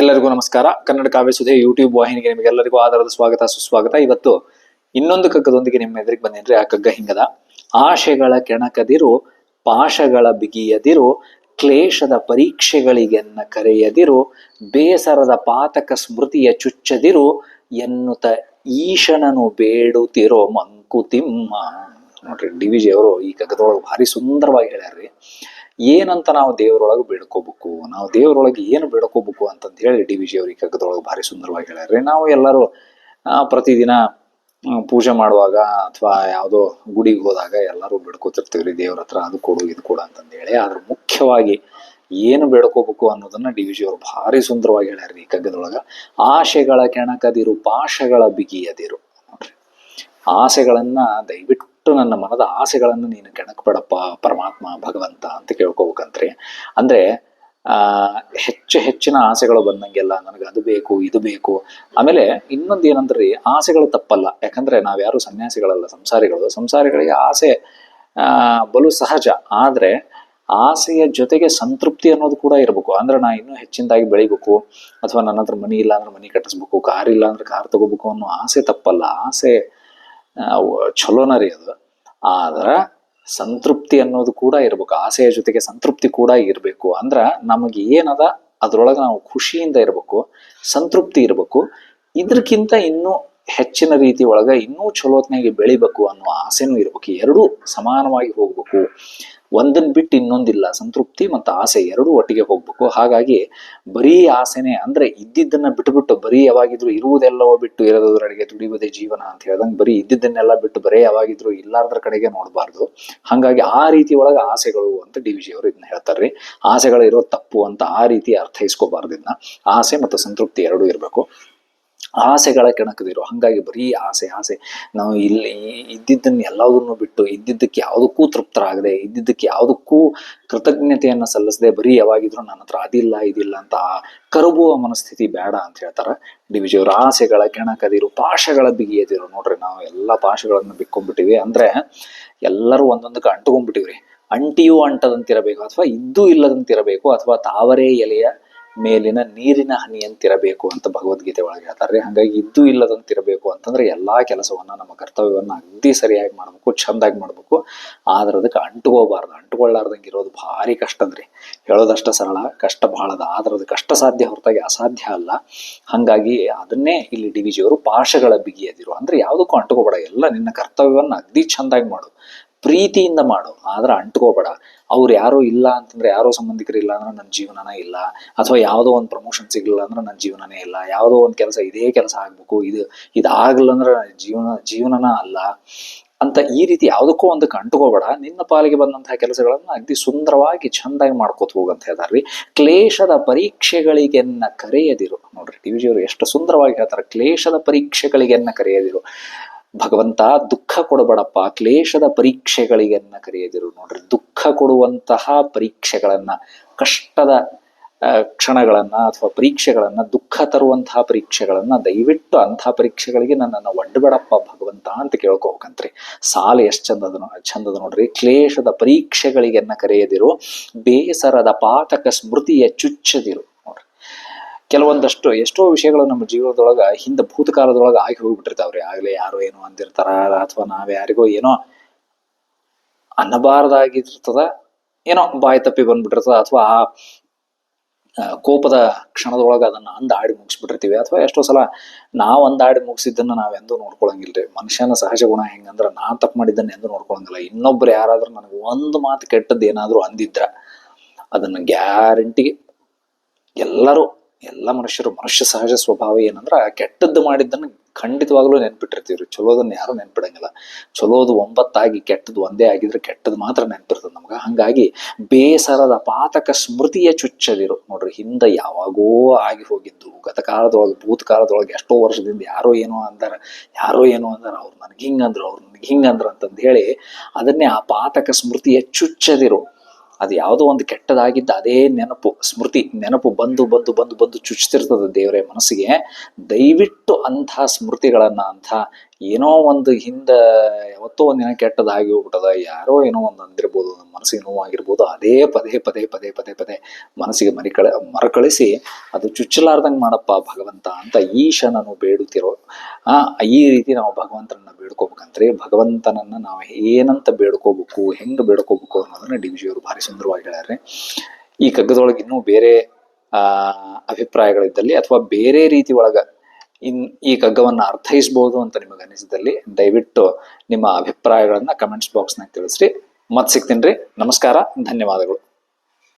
ಎಲ್ಲರಿಗೂ ನಮಸ್ಕಾರ. ಕನ್ನಡ ಕಾವ್ಯ ಸುಧೆ ಯೂಟ್ಯೂಬ್ ವಾಹಿನಿಗೆ ನಿಮಗೆಲ್ಲರಿಗೂ ಆಧಾರದ ಸ್ವಾಗತ, ಸುಸ್ವಾಗತ. ಇವತ್ತು ಇನ್ನೊಂದು ಕಗ್ಗದೊಂದಿಗೆ ನಿಮ್ಮ ಎದುರಿಗೆ ಬಂದೇನ್ರಿ? ಆ ಕಗ್ಗ ಹಿಂಗದ. ಆಶೆಗಳ ಕೆಣಕದಿರು, ಪಾಶಗಳ ಬಿಗಿಯದಿರು, ಕ್ಲೇಶದ ಪರೀಕ್ಷೆಗಳಿಗೆನ್ನ ಕರೆಯದಿರು, ಬೇಸರದ ಪಾತಕ ಸ್ಮೃತಿಯ ಚುಚ್ಚದಿರು, ಎನ್ನುತ್ತ ಈಶನನು ಬೇಡುತ್ತಿರೋ ಮಂಕುತಿಮ್ಮ. ನೋಡ್ರಿ, ಡಿ ವಿ ಜಿ ಅವರು ಈ ಕಗ್ಗದೊಳಗೆ ಭಾರಿ ಸುಂದರವಾಗಿ ಹೇಳ್ಯಾರ್ರಿ. ಏನಂತ ನಾವು ದೇವರೊಳಗೆ ಬೇಡ್ಕೋಬೇಕು? ನಾವು ದೇವರೊಳಗೆ ಏನು ಬೇಡ್ಕೋಬೇಕು ಅಂತಂತ ಹೇಳಿ ಡಿ ವಿ ಜಿ ಅವ್ರ ಈ ಕಗ್ಗದೊಳಗೆ ಭಾರಿ ಸುಂದರವಾಗಿ ಹೇಳ್ಯಾರ್ರಿ ನಾವು ಎಲ್ಲರೂ ಪ್ರತಿದಿನ ಪೂಜೆ ಮಾಡುವಾಗ ಅಥವಾ ಯಾವುದೋ ಗುಡಿಗೆ ಹೋದಾಗ ಎಲ್ಲರೂ ಬೇಡ್ಕೋತಿರ್ತೀವ್ರಿ ದೇವ್ರ ಹತ್ರ ಅದು ಕೊಡು, ಇದು ಕೊಡು ಅಂತಂದು ಹೇಳಿ. ಆದ್ರೆ ಮುಖ್ಯವಾಗಿ ಏನು ಬೇಡ್ಕೋಬೇಕು ಅನ್ನೋದನ್ನ ಡಿ ವಿ ಜಿ ಅವರು ಭಾರಿ ಸುಂದರವಾಗಿ ಹೇಳ್ಯಾರ್ರಿ ಕಗ್ಗದೊಳಗ. ಆಶೆಗಳ ಕೆಣಕದಿರು, ಪಾಶಗಳ ಬಿಗಿಯದಿರು. ನೋಡ್ರಿ, ಆಸೆಗಳನ್ನ ದಯವಿಟ್ಟು ನನ್ನ ಮನದ ಆಸೆಗಳನ್ನು ನೀನು ಕೆಣಕಬೇಡಪ್ಪ ಪರಮಾತ್ಮ ಭಗವಂತ ಅಂತ ಕೇಳ್ಕೋಬೇಕಂತ್ರಿ. ಅಂದ್ರೆ, ಆ, ಹೆಚ್ಚು ಹೆಚ್ಚಿನ ಆಸೆಗಳು ಬಂದಂಗೆಲ್ಲ ನನಗೆ ಅದು ಬೇಕು, ಇದು ಬೇಕು. ಆಮೇಲೆ ಇನ್ನೊಂದು ಏನಂದ್ರೆ, ಆಸೆಗಳು ತಪ್ಪಲ್ಲ. ಯಾಕಂದ್ರೆ ನಾವ್ಯಾರು ಸನ್ಯಾಸಿಗಳಲ್ಲ, ಸಂಸಾರಿಗಳು, ಸಂಸಾರಿಗಳಿಗೆ ಆಸೆ ಬಲು ಸಹಜ. ಆದ್ರೆ, ಆಸೆಯ ಜೊತೆಗೆ ಸಂತೃಪ್ತಿ ಅನ್ನೋದು ಕೂಡ ಇರಬೇಕು. ಅಂದ್ರೆ ನಾ ಇನ್ನೂ ಹೆಚ್ಚಿನದಾಗಿ ಬೆಳಿಬೇಕು, ಅಥವಾ ನನ್ನ ಹತ್ರ ಮನಿ ಇಲ್ಲ ಅಂದ್ರೆ ಮನಿ ಕಟ್ಟಿಸ್ಬೇಕು, ಕಾರ್ ಇಲ್ಲ ಅಂದ್ರೆ ಕಾರ್ ತಗೋಬೇಕು ಅನ್ನೋ ಆಸೆ ತಪ್ಪಲ್ಲ. ಆಸೆ ಚಲೋನ ರೀ ಅದು. ಆದ್ರ ಸಂತೃಪ್ತಿ ಅನ್ನೋದು ಕೂಡ ಇರ್ಬೇಕು. ಆಸೆಯ ಜೊತೆಗೆ ಸಂತೃಪ್ತಿ ಕೂಡ ಇರಬೇಕು. ಅಂದ್ರ ನಮಗೆ ಏನದ? ಅದ್ರೊಳಗೆ ನಾವು ಖುಷಿಯಿಂದ ಇರಬೇಕು. ಸಂತೃಪ್ತಿ ಇರಬೇಕು. ಇದ್ರಕ್ಕಿಂತ ಇನ್ನೂ ಹೆಚ್ಚಿನ ರೀತಿ ಒಳಗ ಇನ್ನೂ ಚಲೋತ್ನಾಗಿ ಬೆಳಿಬೇಕು ಅನ್ನೋ ಆಸೆನೂ ಇರ್ಬೇಕು. ಎರಡೂ ಸಮಾನವಾಗಿ ಹೋಗ್ಬೇಕು. ಒಂದನ್ ಬಿಟ್ಟು ಇನ್ನೊಂದಿಲ್ಲ. ಸಂತೃಪ್ತಿ ಮತ್ತು ಆಸೆ ಎರಡೂ ಒಟ್ಟಿಗೆ ಹೋಗ್ಬೇಕು. ಹಾಗಾಗಿ ಬರೀ ಆಸೆನೆ ಅಂದ್ರೆ ಇದ್ದಿದ್ದನ್ನ ಬಿಟ್ಟುಬಿಟ್ಟು ಬರೀ ಯಾವಾಗಿದ್ರು ಇರುವುದೆಲ್ಲವೋ ಬಿಟ್ಟು ಇರೋದ್ರಡೆಗೆ ದುಡಿಯುವುದೇ ಜೀವನ ಅಂತ ಹೇಳ್ದಂಗೆ ಬರೀ ಇದ್ದಿದ್ದನ್ನೆಲ್ಲ ಬಿಟ್ಟು ಬರೀ ಯಾವಾಗಿದ್ರು ಇಲ್ಲಾರ್ದ್ರ ಕಡೆಗೆ ನೋಡಬಾರ್ದು. ಹಾಗಾಗಿ ಆ ರೀತಿ ಒಳಗೆ ಆಸೆಗಳು ಅಂತ ಡಿ ವಿ ಅವರು ಇದನ್ನ ಹೇಳ್ತಾರ್ರಿ ಆಸೆಗಳು ಇರೋ ತಪ್ಪು ಅಂತ ಆ ರೀತಿ ಅರ್ಥೈಸ್ಕೋಬಾರ್ದು ಇದನ್ನ. ಆಸೆ ಮತ್ತು ಸಂತೃಪ್ತಿ ಎರಡೂ ಇರಬೇಕು. ಆಸೆಗಳ ಕೆಣಕದಿರು. ಹಂಗಾಗಿ ಬರೀ ಆಸೆ ಆಸೆ. ನಾವು ಇಲ್ಲಿ ಇದ್ದಿದ್ದನ್ನು ಎಲ್ಲದನ್ನು ಬಿಟ್ಟು ಇದ್ದಿದ್ದಕ್ಕೆ ಯಾವುದಕ್ಕೂ ತೃಪ್ತರಾಗದೆ, ಇದ್ದಿದ್ದಕ್ಕೆ ಯಾವುದಕ್ಕೂ ಕೃತಜ್ಞತೆಯನ್ನು ಸಲ್ಲಿಸದೆ ಬರೀ ಯಾವಾಗಿದ್ರು ನನ್ನ ಹತ್ರ ಅದಿಲ್ಲ, ಇದಿಲ್ಲ ಅಂತ ಕರುಬುವ ಮನಸ್ಥಿತಿ ಬೇಡ ಅಂತ ಹೇಳ್ತಾರೆ. ಡಿ ವಿ ಜಿಯವರು ಆಸೆಗಳ ಕೆಣಕದಿರು, ಪಾಶಗಳ ಬಿಗಿಯದಿರು. ನೋಡ್ರಿ ನಾವು ಎಲ್ಲ ಪಾಶಗಳನ್ನು ಬಿಕ್ಕೊಂಡ್ಬಿಟ್ಟಿವಿ ಅಂದ್ರೆ ಎಲ್ಲರೂ ಒಂದೊಂದಕ್ಕೆ ಅಂಟ್ಕೊಂಡ್ಬಿಟ್ಟಿವ್ರಿ. ಅಂಟಿಯೂ ಅಂಟದಂತಿರಬೇಕು ಅಥವಾ ಇದ್ದೂ ಇಲ್ಲದಂತಿರಬೇಕು ಅಥವಾ ತಾವರೆ ಎಲೆಯ ಮೇಲಿನ ನೀರಿನ ಹನಿಯಂತಿರಬೇಕು ಅಂತ ಭಗವದ್ಗೀತೆ ಒಳಗೆ ಹೇಳ್ತಾರೆ ಹಾಗಾಗಿ ಇದ್ದು ಇಲ್ಲದಂತಿರಬೇಕು ಅಂತಂದ್ರೆ ಎಲ್ಲಾ ಕೆಲಸವನ್ನ ನಮ್ಮ ಕರ್ತವ್ಯವನ್ನ ಅಗ್ದಿ ಸರಿಯಾಗಿ ಮಾಡ್ಬೇಕು ಚಂದಾಗಿ ಮಾಡ್ಬೇಕು. ಆದ್ರೆ ಅದಕ್ಕೆ ಅಂಟ್ಕೋಬಾರ್ದು. ಅಂಟ್ಕೊಳ್ಳಾರ್ದಂಗೆ ಇರೋದು ಭಾರಿ ಕಷ್ಟ ಅಂದ್ರಿ. ಹೇಳೋದಷ್ಟ ಸರಳ, ಕಷ್ಟ ಬಹಳದ ಆದ್ರೆ ಅದು ಕಷ್ಟ ಸಾಧ್ಯ ಹೊರತಾಗಿ ಅಸಾಧ್ಯ ಅಲ್ಲ. ಹಾಗಾಗಿ ಅದನ್ನೇ ಇಲ್ಲಿ ಡಿ ವಿ ಜಿಯವರು ಪಾಶಗಳ ಬಿಗಿಯದಿರು. ಅಂದ್ರೆ ಯಾವುದಕ್ಕೂ ಅಂಟ್ಕೋಬೇಡ. ಎಲ್ಲ ನಿನ್ನ ಕರ್ತವ್ಯವನ್ನ ಅಗ್ದಿ ಚಂದಾಗಿ ಮಾಡು. ಪ್ರೀತಿಯಿಂದ ಮಾಡು, ಆದ್ರೆ ಅಂಟ್ಕೋಬೇಡ. ಅವ್ರು ಯಾರೋ ಇಲ್ಲ ಅಂತಂದ್ರೆ ಯಾರೋ ಸಂಬಂಧಿಕರು ಇಲ್ಲ ಅಂದ್ರೆ ನನ್ನ ಜೀವನನೇ ಇಲ್ಲ, ಅಥವಾ ಯಾವುದೋ ಒಂದು ಪ್ರಮೋಷನ್ ಸಿಗಲಿಲ್ಲ ಅಂದ್ರೆ ನನ್ನ ಜೀವನನೇ ಇಲ್ಲ, ಯಾವುದೋ ಒಂದು ಕೆಲಸ ಇದೇ ಕೆಲಸ ಆಗ್ಬೇಕು, ಇದು ಇದಾಗಲ್ಲ ಅಂದ್ರೆ ಜೀವನ, ಜೀವನನ ಅಲ್ಲ ಅಂತ ಈ ರೀತಿ ಯಾವುದಕ್ಕೂ ಒಂದು ಅಂಟ್ಕೋಬೇಡ. ನಿನ್ನ ಪಾಲಿಗೆ ಬಂದಂತಹ ಕೆಲಸಗಳನ್ನ ಅಗ್ದಿ ಸುಂದರವಾಗಿ ಚಂದಾಗಿ ಮಾಡ್ಕೋತ ಹೋಗಂತ ಹೇಳ್ತಾರ್ರಿ ಕ್ಲೇಶದ ಪರೀಕ್ಷೆಗಳಿಗೆನ್ನ ಕರೆಯದಿರು. ನೋಡ್ರಿ, ಟಿ ವಿಜಿಯವರು ಎಷ್ಟು ಸುಂದರವಾಗಿ ಹೇಳ್ತಾರೆ. ಕ್ಲೇಶದ ಪರೀಕ್ಷೆಗಳಿಗೆನ್ನ ಕರೆಯದಿರು. ಭಗವಂತ ದುಃಖ ಕೊಡಬೇಡಪ್ಪ, ಕ್ಲೇಶದ ಪರೀಕ್ಷೆಗಳಿಗೆನ್ನ ಕರೆಯದಿರು ನೋಡ್ರಿ. ದುಃಖ ಕೊಡುವಂತಹ ಪರೀಕ್ಷೆಗಳನ್ನ, ಕಷ್ಟದ ಕ್ಷಣಗಳನ್ನ ಅಥವಾ ಪರೀಕ್ಷೆಗಳನ್ನ, ದುಃಖ ತರುವಂತಹ ಪರೀಕ್ಷೆಗಳನ್ನ, ದಯವಿಟ್ಟು ಅಂತಹ ಪರೀಕ್ಷೆಗಳಿಗೆ ನನ್ನನ್ನು ಒಡ್ಡಬೇಡಪ್ಪ ಭಗವಂತ ಅಂತ ಕೇಳ್ಕೋಬೇಕಂತ್ರಿ. ಸಾಲ ಎಷ್ಟು ಚಂದದ ಚಂದದ ನೋಡ್ರಿ. ಕ್ಲೇಶದ ಪರೀಕ್ಷೆಗಳಿಗೆನ್ನ ಕರೆಯದಿರು. ಬೇಸರದ ಪಾತಕ ಸ್ಮೃತಿಯ ಚುಚ್ಚದಿರು. ಕೆಲವೊಂದಷ್ಟು ಎಷ್ಟೋ ವಿಷಯಗಳು ನಮ್ಮ ಜೀವನದೊಳಗ ಹಿಂದೆ ಭೂತಕಾಲದೊಳಗ ಆಗಿ ಹೋಗ್ಬಿಟ್ಟಿರ್ತಾವ್ರಿ. ಆಗ್ಲೇ ಯಾರೋ ಏನೋ ಅಂದಿರ್ತಾರ, ಅಥವಾ ನಾವ್ ಯಾರಿಗೋ ಏನೋ ಅನ್ನಬಾರದಾಗಿರ್ತದ, ಏನೋ ಬಾಯಿ ತಪ್ಪಿ ಬಂದ್ಬಿಟ್ಟಿರ್ತದ, ಅಥವಾ ಆ ಕೋಪದ ಕ್ಷಣದೊಳಗೆ ಅದನ್ನ ಅಂದ ಆಡಿ ಮುಗಿಸ್ಬಿಟ್ಟಿರ್ತೀವಿ. ಅಥವಾ ಎಷ್ಟೋ ಸಲ ನಾವು ಅಂದಾಡಿ ಮುಗಿಸಿದ್ದನ್ನ ನಾವೆಂದೂ ನೋಡ್ಕೊಳಂಗಿಲ್ರಿ. ಮನುಷ್ಯನ ಸಹಜ ಗುಣ ಹೆಂಗಂದ್ರೆ ನಾ ತಪ್ಪು ಮಾಡಿದ್ದನ್ನ ಎಂದೂ ನೋಡ್ಕೊಳಂಗಿಲ್ಲ. ಇನ್ನೊಬ್ರು ಯಾರಾದ್ರೂ ನನಗೆ ಒಂದು ಮಾತು ಕೆಟ್ಟದ್ದು ಏನಾದರೂ ಅಂದಿದ್ರ, ಅದನ್ನ ಗ್ಯಾರಂಟಿಗೆ ಎಲ್ಲರೂ ಎಲ್ಲ ಮನುಷ್ಯರು ಮನುಷ್ಯ ಸಹಜ ಸ್ವಭಾವ ಏನಂದ್ರೆ ಕೆಟ್ಟದ್ದು ಮಾಡಿದ್ದನ್ನ ಖಂಡಿತವಾಗ್ಲೂ ನೆನ್ಪಿಟ್ಟಿರ್ತೀವ್ರಿ. ಚಲೋದನ್ನ ಯಾರು ನೆನ್ಪಿಡಂಗಿಲ್ಲ. ಚಲೋದು ಒಂಬತ್ತಾಗಿ ಕೆಟ್ಟದ್ದು ಒಂದೇ ಆಗಿದ್ರೆ ಕೆಟ್ಟದ್ದು ಮಾತ್ರ ನೆನ್ಪಿರ್ತದೆ ನಮ್ಗೆ. ಹಂಗಾಗಿ ಬೇಸರದ ಪಾತಕ ಸ್ಮೃತಿಯ ಚುಚ್ಚದಿರು. ನೋಡ್ರಿ, ಹಿಂದೆ ಯಾವಾಗೋ ಆಗಿ ಹೋಗಿದ್ದು, ಗತಕಾಲದೊಳಗೆ, ಭೂತಕಾಲದೊಳಗೆ ಎಷ್ಟೋ ವರ್ಷದಿಂದ ಯಾರೋ ಏನೋ ಅಂದಾರ, ಯಾರೋ ಏನೋ ಅಂದಾರ, ಅವ್ರು ನನ್ಗೆ ಹಿಂಗಂದ್ರು, ಅವ್ರು ನನಗೆ ಹಿಂಗಂದ್ರು ಅಂತಂದು ಹೇಳಿ ಅದನ್ನೇ ಆ ಪಾತಕ ಸ್ಮೃತಿಯ ಚುಚ್ಚದಿರು. ಅದು ಯಾವುದೋ ಒಂದು ಕೆಟ್ಟದಾಗಿದ್ದ ಅದೇ ನೆನಪು, ಸ್ಮೃತಿ, ನೆನಪು ಬಂದು ಬಂದು ಬಂದು ಬಂದು ಚುಚ್ಚುತ್ತಿರ್ತದೆ ದೇವರೇ ಮನಸ್ಸಿಗೆ. ದಯವಿಟ್ಟು ಅಂಥ ಸ್ಮೃತಿಗಳನ್ನು, ಅಂಥ ಏನೋ ಒಂದು ಹಿಂದೆ ಯಾವತ್ತೋ ಒಂದಿನ ಕೆಟ್ಟದಾಗಿ ಹೋಗ್ಬಿಟ್ಟದ, ಯಾರೋ ಏನೋ ಒಂದು ಅಂದಿರ್ಬೋದು ನಮ್ಮ ಮನಸ್ಸಿಗೆ ನೋವಾಗಿರ್ಬೋದು ಅದೇ ಪದೇ ಪದೇ ಪದೇ ಪದೇ ಪದೇ ಮನಸ್ಸಿಗೆ ಮರಿಕಳ ಮರಕಳಿಸಿ ಅದು ಚುಚ್ಚಲಾರ್ದಂಗೆ ಮಾಡಪ್ಪ ಭಗವಂತ ಅಂತ ಈಶನನ್ನು ಬೇಡುತ್ತಿರೋ, ಆ, ಈ ರೀತಿ ನಾವು ಭಗವಂತನನ್ನ ಬೇಡ್ಕೋಬೇಕಂತ್ರಿ ಭಗವಂತನನ್ನ ನಾವು ಏನಂತ ಬೇಡ್ಕೋಬೇಕು, ಹೆಂಗೆ ಬೇಡ್ಕೋಬೇಕು ಅನ್ನೋದನ್ನ ಡಿ. ವಿಜಿಯವರು ಭಾರಿ ಸುಂದರವಾಗಿ ಹೇಳ್ಯಾರ್ರಿ. ಈ ಕಗ್ಗದೊಳಗೆ ಇನ್ನೂ ಬೇರೆ ಅಭಿಪ್ರಾಯಗಳಿದ್ದಲ್ಲಿ ಅಥವಾ ಬೇರೆ ರೀತಿ ಒಳಗ ಇನ್ ಈ ಕಗ್ಗವನ್ನು ಅರ್ಥೈಸ್ಬೋದು ಅಂತ ನಿಮಗೆ ಅನಿಸಿದಲ್ಲಿ ದಯವಿಟ್ಟು ನಿಮ್ಮ ಅಭಿಪ್ರಾಯಗಳನ್ನು ಕಮೆಂಟ್ಸ್ ಬಾಕ್ಸ್ನಾಗ ತಿಳಿಸ್ರಿ. ಮತ್ತೆ ಸಿಗ್ತೀನಿ ನಮಸ್ಕಾರ. ಧನ್ಯವಾದಗಳು.